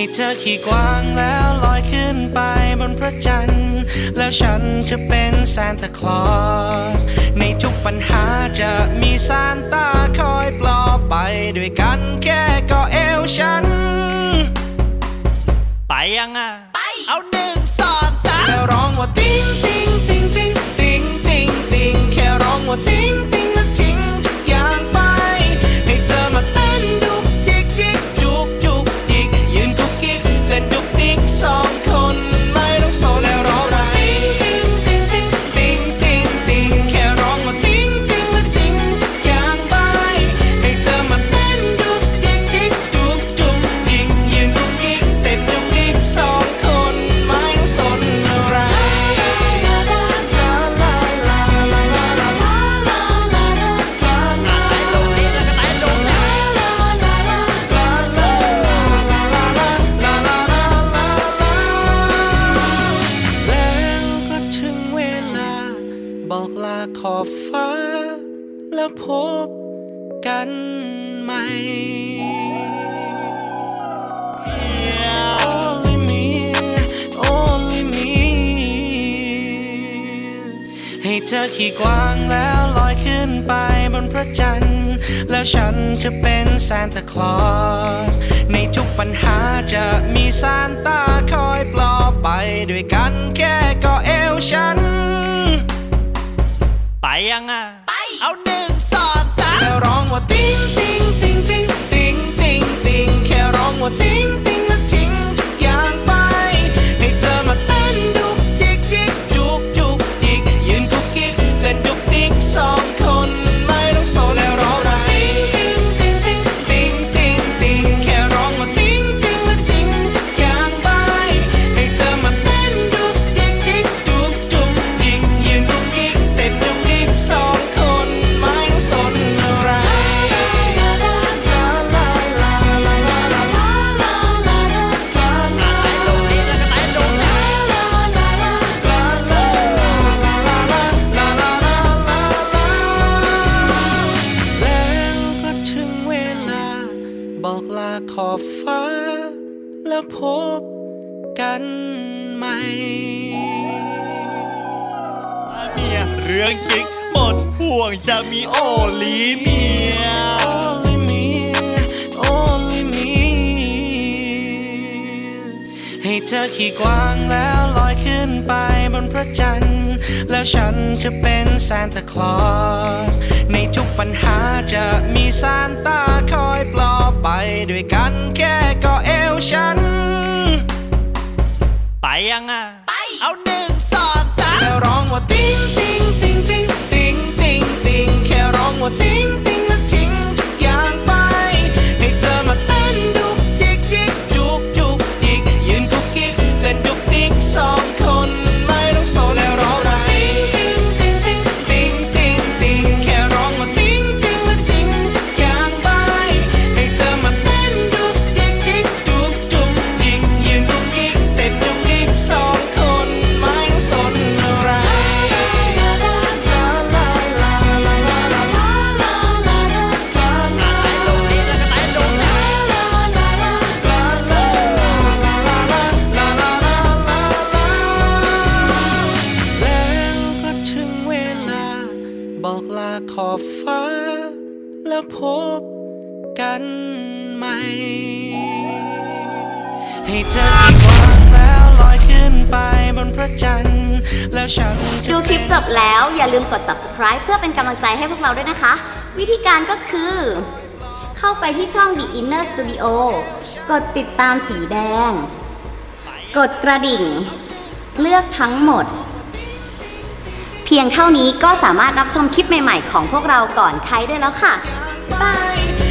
ให้เธอขี่กวางแล้วลอยขึ้นไปบนพระจันทร์ แล้วฉันจะเป็นซานตาคลอส ในทุกปัญหาจะมีซานตาคอยปลอบไปด้วยกันแค่ก็เอวฉัน ไปยังอะเอาหนึ่งสองสามแค่ร้องว่าติ้งติ้งติ้ง อกลาขอบฟ้า แล้วพบกันใหม่ Only me Only me ให้เธอขี่กวางแล้วลอยขึ้นไปบนพระจันทร์ แล้วฉันจะเป็นซานตาคลอส ในทุกปัญหาจะมีซานตาคอยปลอบไปด้วยกันแค่ ยังอะเอาหนึ่ง ขอบฟ้า แล้วพบกันใหม่เมียเรื่องจริงหมดห่วงจะมีโอลีเมีย Only me Only me ให้เธอขี่กวางแล้วลอยขึ้นไปบนพระจันทร์ แล้วฉันจะเป็นซานตาคลอส ในทุกปัญหาจะมีซานตาคอยปลอบไปด้วยกันแค่ก็เอวฉัน ไปยังอะ เอาหนึ่ง บอกลาขอบฟ้า แล้วพบกันใหม่ ให้เธอขี่วางแล้วลอยขึ้นไปบนพระจันทร์ แล้วฉันจะดูคลิปจบแล้วอย่าลืมกด subscribe เพื่อเป็นกำลังใจให้พวกเราด้วยนะคะ วิธีการก็คือ เข้าไปที่ช่อง The Inner Studio กดติดตามสีแดง กดกระดิ่ง เลือกทั้งหมด เพียงเท่านี้ก็สามารถรับชมคลิปใหม่ ๆ ของพวกเราก่อนใครได้แล้วค่ะ บาย